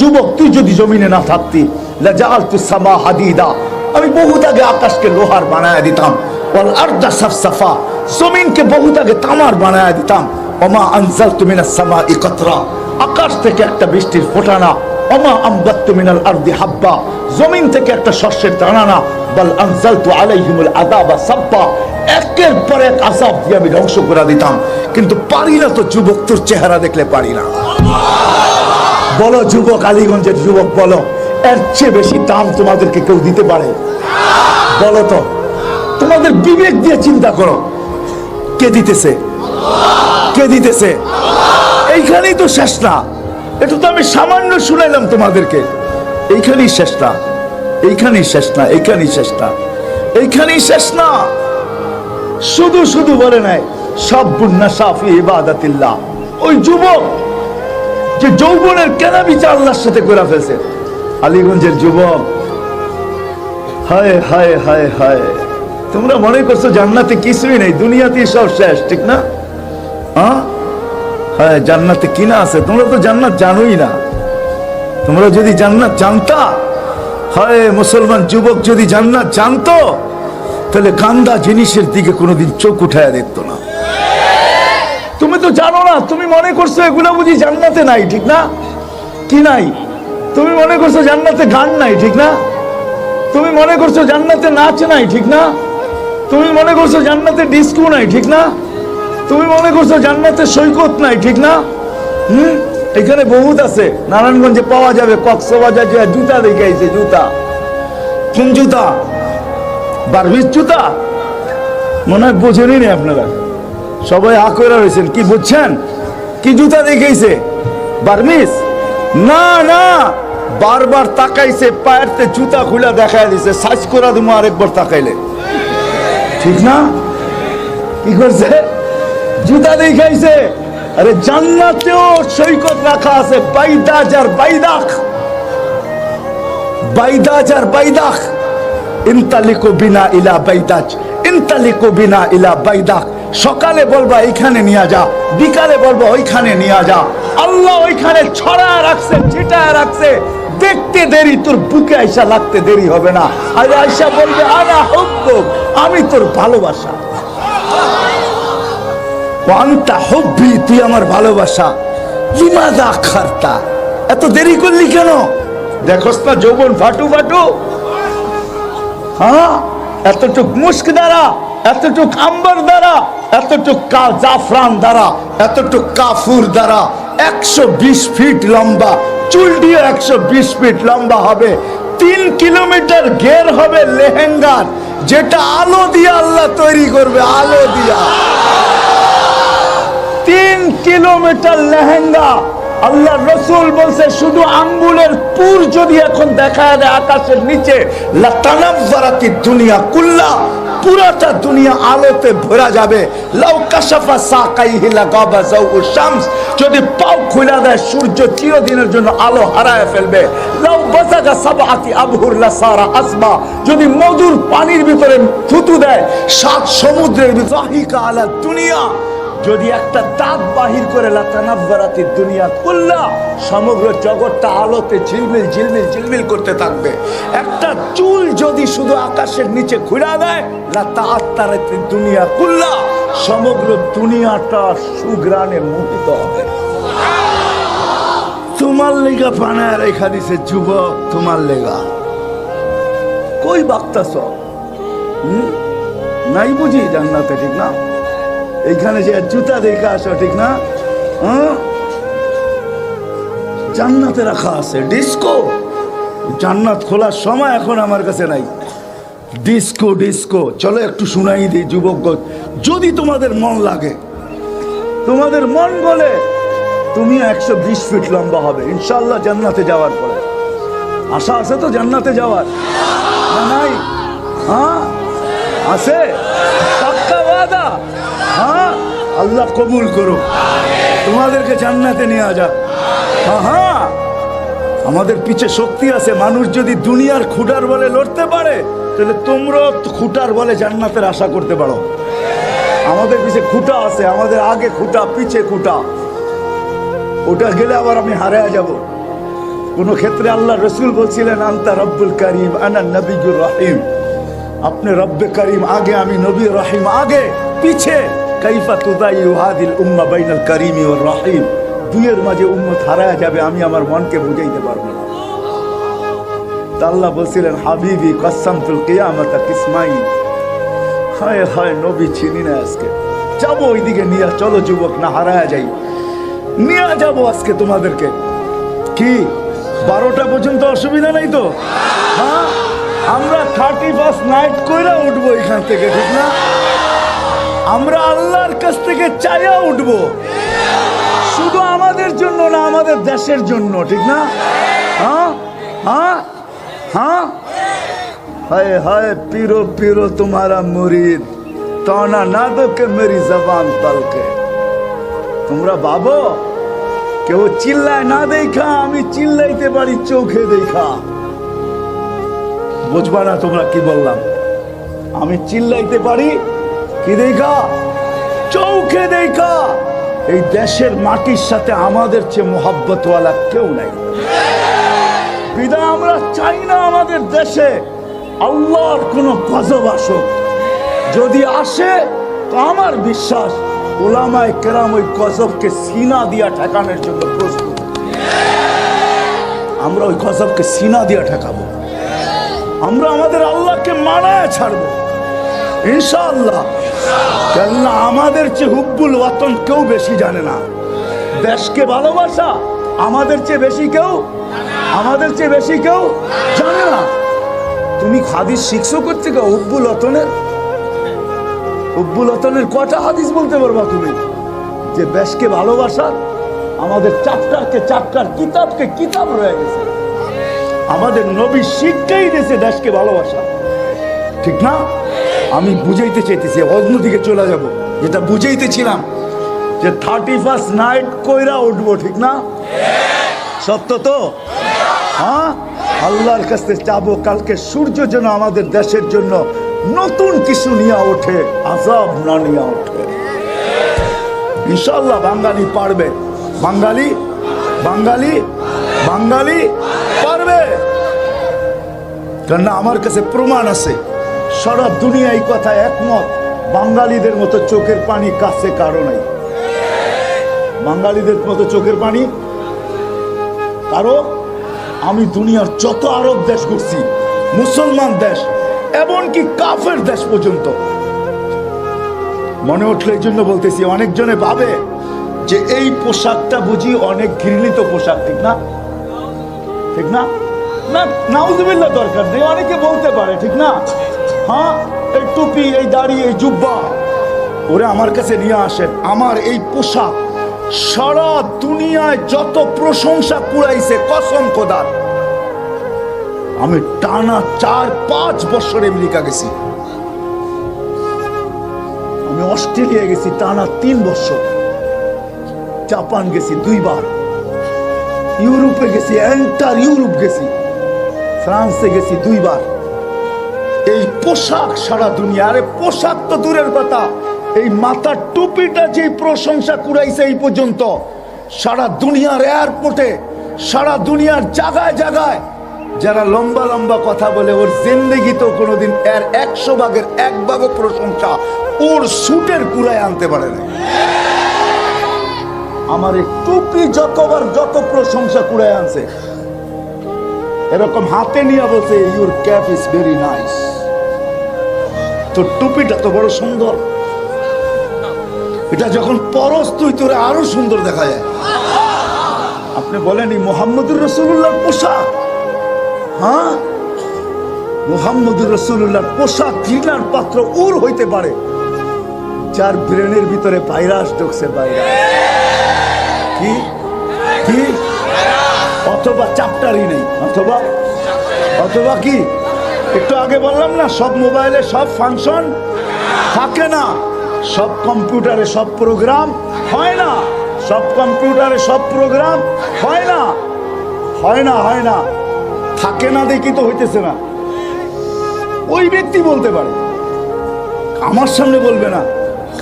যুবক, তুই যদি জমিনে না থাকতি আমি বহুত আগে আকাশকে লোহার বানায় দিতাম জমিনকে বহুত আগে তামার বানায় দিতাম। ওমা আনজাল তুমিনা সামা ইকতরা আকাশ থেকে একটা বৃষ্টির ফোটানা আরদি হাব্বা। জমিন থেকে একটা শস্যের দানা না বল আনজালতু আলাইহিমুল আযাবা সাব্বা। একের পর এক দিয়ে আমি ধ্বংস করে দিতাম। কিন্তু পারি না তো যুবক, তোর চেহারা দেখলে পারি না। বলো, যুবক আলীগঞ্জের যুবক, বলো, এর চেয়ে বেশি দাম তোমাদেরকে কেউ দিতে পারে? বলো তো, তোমাদের বিবেক দিয়ে চিন্তা করো। কে দিতেছে? কে দিতেছে? এইখানেই তো শেষ না। একটু তো আমি সামান্য শুনাইলাম তোমাদেরকে। এইখানেই শেষ না। এইখানেই শেষ না। এইখানেই শেষ না। এইখানেই শেষ না। শুধু শুধু বলে নাই, সব বুন্না সাফি ইবাদাতিল্লাহ। ওই যুবক যে যৌবনের কেনা বিচার আল্লাহর সাথে করে ফেলছে। আলীগঞ্জের যুবক, হায় হায় হায় হায়। তোমরা মনে করছ জান্নাতে কিছুই নেই, দুনিয়াতেই সব শেষ, ঠিক না? হ্যাঁ জান্নাতে কিনা আছে? তোমরা তো জান্নাত জানোই না। তোমরা যদি জান্নাত জানতা, হয়, মুসলমান যুবক যদি জান্নাত জানতো, তাহলে গান্দা জিনিসের দিকে কোনোদিন চোখ উঠায় দেখত না। তুমি তো জানো না, তুমি মনে করছ এগুলো বুঝি জান্নাতে নাই, ঠিক না? কি নাই? তুমি মনে করছ জান্নাতে গান নাই, ঠিক না? তুমি মনে করছ জান্নাতে নাচ নাই, ঠিক না? তুমি মনে করছ জান্নাতে ডিস্কো নাই, ঠিক না? তুমি মনে করছ জান্নাতে সৈকত নাই, ঠিক না? হুম? এখানে বহুত আছে। নারায়ণগঞ্জে পাওয়া যাবে, কক্সবাজার যে জুতা দেখে আইছে, জুতা। কোন জুতা? বারবিস জুতা? মনে হয় বোঝেনি আপনারা। সবাই আ করে রয়েছেন কি বুঝছেন? কি জুতা দেখাইছে? বার্মিস না না। বারবার তাকাইছে পায়েরতে জুতা খুলে দেখাই দিছে, সাইজ করা তুমি আরেকবার তাকাইলে। ঠিক না? কি করছে? জুতা দেখাইছে। আরে জান্নাতেও সৈকত রাখা আছে, বাইদাজ আর বাইদাখ। বাইদাজ আর বাইদাখ। ইনতালিকু বিনা ইলা বাইদাজ, ইনতালিকু বিনা ইলা বাইদাখ। সকালে বলবা এইখানে নিয়ে যা। বিকালে বলবা ওইখানে নিয়ে যা। আল্লাহ ওইখানে ছড়া রাখছে ছিটায় রাখছে। দেখতে দেরি তোর বুকে আইসা লাগতে দেরি হবে না। আর আইসা বলবে আনা হুব্বুক আমি তোর ভালোবাসা। ওয়ান্তা হব্বি তুই আমার ভালোবাসা। লিমাদা খারতা এত দেরি করলি কেন? দেখোস না যৌবন ফাটু ফাটু। হ্যাঁ এতটুক মুস্ক দ্বারা এতটুক আম্বার দ্বারা এতটুক জাফরান দ্বারা, এতটুক কাফুর দ্বারা একশো বিশ ফিট লম্বা চুলটিও একশো বিশ ফিট লম্বা হবে। তিন কিলোমিটার ঘের হবে লেহেঙ্গার, যেটা আলো দিয়ে আল্লাহ তৈরি করবে, আলো দিয়া। তিন কিলোমিটার লেহেঙ্গা আল্লাহ রসুল বলছে, শুধু আঙ্গুলের পুর যদি এখন দেখা দেয় আকাশের নিচে দুনিয়া কুল্লা, পুরাটা দুনিয়া আলোতে ভরা যাবে। যদি পাও খুলে দেয়, সূর্য চিরদিনের জন্য আলো হারায় ফেলবে। যদি মধুর পানির ভিতরে থুতু দেয়, সাত সমুদ্রের ভিতরে আলা দুনিয়া। যদি একটা দাঁত বাহির করে লাতানাব্বারাতি দুনিয়া কুল্লা সমগ্র জগৎটা আলোতে ঝিলমিল ঝিলমিল ঝিলমিল করতে থাকবে। একটা চুল যদি শুধু আকাশের নিচে ঘুরা দেয়, লাতা আত্মারাতি দুনিয়া কুল্লা সমগ্র দুনিয়াটা সুগ্রানে মোহিত হবে। তোমার লেগা পানায় রেখা দিছে যুবক, তোমার লেগা। কই বাক্তাস নাই বুঝি জান্নাতে, ঠিক না? এইখানে যে জুতা দেখে আসো, ঠিক না? হ্যাঁ? জান্নাতে রাখা আছে। ডিস্কো। জান্নাত খোলার সময় এখন আমার কাছে নাই। Disco disco. চলো একটু শুনাই দিই, যুবক যদি তোমাদের মন লাগে, তোমাদের মন বলে তুমি একশো বিশ ফিট লম্বা হবে। ইনশাল্লাহ জান্নাতে যাওয়ার পরে। আশা আছে তো জান্নাতে যাওয়ার? নাই? হ্যাঁ? আছে? পাক্কা আল্লাহ কবুল করো তোমাদেরকে জান্নাতে নিয়ে যাক হ্যাঁ আমাদের পিছে শক্তি আছে, মানুষ যদি দুনিয়ার খুঁটার বলে লড়তে পারে, তাহলে তোমরাও খুঁটার বলে জান্নাতের আশা করতে পারো। আমাদের পিছে খুঁটা আছে, আমাদের আগে খুঁটা, পিছে খুঁটা। ওটা গেলে আবার আমি হারিয়ে যাব। কোন ক্ষেত্রে আল্লাহ রসুল বলছিলেন, আন্তা রব্বুল করিম, আনা নবীগুর রহিম। আপনি রব্বে করিম, আগে আমি নবী রহিম, আগে, পিছে। কাইফা তুদাই হাদিল উম্মা বাইনাল করিমি ওর রহিম? দুইয়ের মাঝে উম্মত হারায় যাবে, আমি আমার মনকে বুঝাইতে পারব না। আল্লাহ বলছিলেন, হাবিবি কসামতুল কিয়ামত কিসমাই হায় হায়, নবী চিনি না আজকে। যাব ওইদিকে নিয়ে, চলো যুবক, না হারায় যাই। নিয়ে যাব আজকে তোমাদেরকে। কি, বারোটা পর্যন্ত অসুবিধা নেই তো? হ্যাঁ? আমরা থার্টি ফার্স্ট নাইট কইরা উঠবো এখান থেকে, ঠিক না? আমরা আল্লাহর কাছ থেকে চাইয়া উঠবো। শুধু আমাদের জন্য না, আমাদের দেশের জন্য, ঠিক না? হ্যাঁ? হ্যাঁ? হ্যাঁ? হায় হায়, পিরো পিরো তোমারা মুরিদ। তনা না দোকে মেরি জবান তলকে। তোমরা ভাবো, কেউ চিল্লায় না দেখা, আমি চিল্লাইতে পারি চোখে দেখা। বুঝবা না তোমরা কি বললাম? আমি চিল্লাইতে পারি কি দেখা? চোখে দেখা। এই দেশের মাটির সাথে আমাদের চেয়ে মোহাব্বতওয়ালা কেউ নাই। বিদায়, আমরা চাই না আমাদের দেশে আল্লাহর কোন গজব আসুক। যদি আসে, তো আমার বিশ্বাস ওলামায় কেরাম ওই গজবকে সিনা দিয়া ঠেকানোর জন্য প্রস্তুত। আমরা ওই গজবকে সিনা দিয়া ঠেকাবো। আমরা আমাদের আল্লাহকে মানায় ছাড়বো। ইনশাআল্লাহ। কেননা আমাদের চেয়ে হুব্বুল ওয়াতন কেউ বেশি জানে না। দেশকে ভালোবাসা আমাদের চেয়ে বেশি কেউ, আমাদের চেয়ে বেশি কেউ জানে না। তুমি হাদিস শিখছো করতে গো হুব্বুল ওয়াতনের? হুব্বুল ওয়াতনের কটা হাদিস বলতে পারবা তুমি? যে দেশকে ভালোবাসা আমাদের চাপ্টারকে চাপ্টার কিতাবকে কিতাব রয়ে গেছে। আমাদের নবী শিক্ষাই দিয়েছে দেশকে ভালোবাসা। ঠিক না? আমি বুঝাইতে চাইতেছি অন্যদিকে চলে যাব। যেটা বুঝাইতেছিলাম যে থার্টি ফার্স্ট নাইট কইরা উঠবো, ঠিক না? সত্য তো? হ্যাঁ? আল্লাহর কাছে চাবো কালকে সূর্য যেন আমাদের দেশের জন্য নতুন কিছু নিয়ে ওঠে, আজাব না নিয়ে ওঠে। ইনশাল্লাহ বাঙালি পারবে। বাঙালি? বাঙালি? বাঙালি পারবে। কেননা আমার কাছে প্রমাণ আছে। সারা দুনিয়া এই কথা একমত, বাঙালিদের মতো চোখের পানি কাছে কারও নাই। বাঙালিদের মতো চোখের পানি? কারও? আমি দুনিয়ার যত আরব দেশ ঘুরছি, মুসলমান দেশ, এমনকি কাফের দেশ পর্যন্ত। মনে উঠলে এই জন্য বলতেছি, অনেকজনে ভাবে যে এই পোশাকটা বুঝি অনেক ঘৃণিত পোশাক, ঠিক না? ঠিক না? না নাউজুবিল্লা দরকার নেই, অনেকে বলতে পারে, ঠিক না? হ্যাঁ এই টুপি, এই দাড়ি, এই জুব্বা, ওরে আমার কাছে নিয়ে আসেন। আমার এই পোশাক সারা দুনিয়ায় যত প্রশংসা কুড়াইছে, কসম খোদার। আমি টানা চার, পাঁচ বছর আমেরিকা গেছি। আমি অস্ট্রেলিয়া গেছি টানা তিন বছর। জাপান গেছি দুইবার। ইউরোপে গেছি, এন্টার ইউরোপ গেছি। ফ্রান্সে গেছি দুইবার। এই পোশাক সারা দুনিয়া, আরে পোশাক তো দূরের কথা। এই মাথার টুপিটা যে প্রশংসা কুড়াইছে এই পর্যন্ত, সারা দুনিয়ার এয়ারপোর্টে সারা দুনিয়ার জায়গায় জায়গায়, যারা লম্বা লম্বা কথা বলে, ওর জিন্দগি তো কোনোদিন এর একশো ভাগের এক ভাগও প্রশংসা ওর সুটের কুড়ায় আনতে পারে না আমার এই টুপি যতবার যত প্রশংসা কুড়ায় আনছে, এরকম হাতে নিয়ে বলছে your cap is very nice তোর টুপিটা তো বড় সুন্দর। এটা যখন পরস, তুই তোরে আরও সুন্দর দেখা যায়। আপনি বলেন এই মোহাম্মদুর রসুল্লাহর পোশাক? হ্যাঁ? মোহাম্মদুর রসুল্লাহর পোশাক ঘৃণার পাত্র ওর হইতে পারে, যার ব্রেনের ভিতরে ভাইরাস ঢুকছে, ভাইরাস। কি? কি? অথবা চাপটারই নেই, অথবা? অথবা কি? একটু আগে বললাম না, সব মোবাইলে সব ফাংশন থাকে না। সব কম্পিউটারে সব প্রোগ্রাম হয় না। সব কম্পিউটারে সব প্রোগ্রাম হয় না। হয় না হয় না। থাকে না দেখি তো হইতেছে না। ওই ব্যক্তি বলতে পারে। আমার সামনে বলবে না।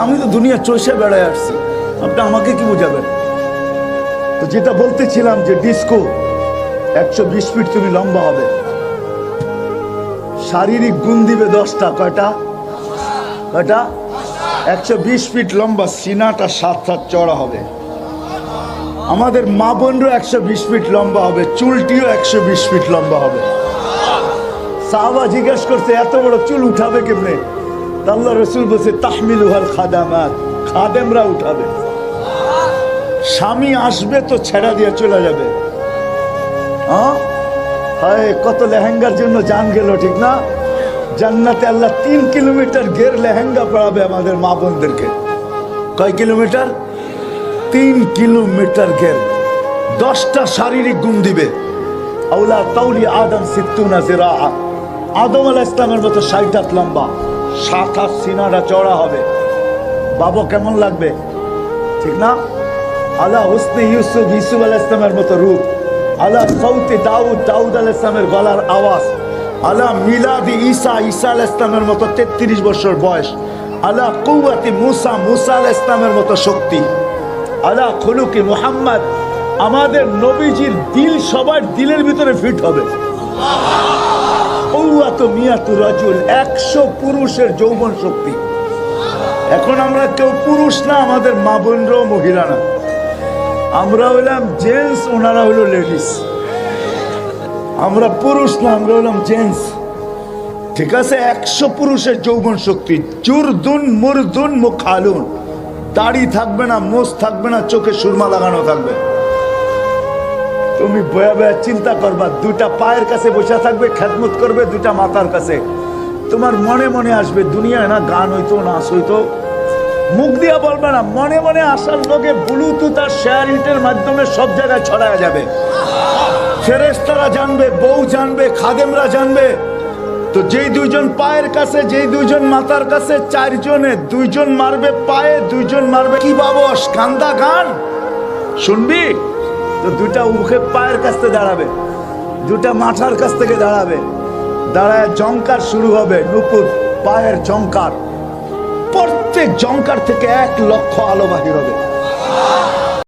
আমি তো দুনিয়া চষে বেড়ায় আসছি। আপনি আমাকে কি বোঝাবেন? তো যেটা বলতেছিলাম যে ডিস্কো একশো বিশ ফিট তুমি লম্বা হবে। শারীরিক গুণ দিবে দশটা, কয়টা? কয়টা? একশো বিশ ফিট লম্বা, সিনাটা সাত সাত চড়া হবে। আমাদের মা বোনরও একশো বিশ ফিট লম্বা হবে, চুলটিও একশো বিশ ফিট লম্বা হবে। সাহাবা জিজ্ঞেস করছে, এত বড় চুল উঠাবে কেমনে? আল্লাহ রসুল বলছে, তাহমিল উহাল খাদামাত। খাদেমরা উঠাবে। স্বামী আসবে তো ছেড়া দিয়ে চলে যাবে। হ্যাঁ হায়, কত লেহেঙ্গার জন্য জান গেল, ঠিক না? জান্নাতে আল্লাহ তিন কিলোমিটার গের লেহেঙ্গা পড়াবে আমাদের মা বোনদেরকে। কয় কিলোমিটার? তিন কিলোমিটার গের দশটা শারীরিক গুণ দিবে। আউলা তাউলি আদম সিত্তুনা জিরা আদম আলাহ ইসলামের মতো ষাট হাত লম্বা, সাত হাত সিনাটা চড়া হবে। বাবা, কেমন লাগবে? ঠিক না? আলা হুসনে ইউসুফ ইউসুফ আলাহ ইসলামের মতো রূপ। আলা সৌতে দাউদ দাউদ আলাহ ইসলামের গলার আওয়াজ। আলা মিলাদি ঈসা ঈসা আলাহ ইসলামের মতো তেত্রিশ বছর বয়স। আলা কৌয়াতি মুসা মুসা আলাহ ইসলামের মতো শক্তি। আলা খুলুকি মুহাম্মদ, আমাদের নবীজির দিল সবার দিলের ভিতরে ফিট হবে। একশো পুরুষের যৌবন শক্তি। এখন আমরা কেউ পুরুষ না, আমাদের মা বোনরাও মহিলা না। আমরা হইলাম জেন্টস, ওনারা হইল লেডিস। আমরা পুরুষ না, আমরা হইলাম জেন্টস। ঠিক আছে, একশো পুরুষের যৌবন শক্তি, চুরদুন, মুরদুন, মুখালুন। দাড়ি থাকবে না, মোষ থাকবে না, চোখে সুরমা লাগানো থাকবে। তুমি বয়া বয়া চিন্তা করবা দুটা পায়ের কাছে বসে থাকবে, খেদমত করবে দুটা মাথার কাছে। তোমার মনে মনে আসবে, দুনিয়ায় না গান হইতো, নাচ হইতো মুখ দিয়া বলবে না, মনে মনে আসার লোকে ব্লুটুথ আর শেয়ার ইটের মাধ্যমে সব জায়গায় ছড়ায় যাবে। ফেরেস্তারা জানবে, বউ জানবে, খাদেমরা জানবে। তো যেই দুইজন পায়ের কাছে, যেই দুইজন মাথার কাছে, চারজনে দুইজন মারবে পায়ে, দুইজন মারবে কি বাবস কান্দা গান? শুনবি? তো দুটা মুখে পায়ের কাছ থেকে দাঁড়াবে দুটা মাথার কাছ থেকে দাঁড়াবে। দাঁড়ায় জঙ্কার শুরু হবে, নুপুর, পায়ের জঙ্কার জঙ্কার থেকে এক লক্ষ আলো বাহির হবে।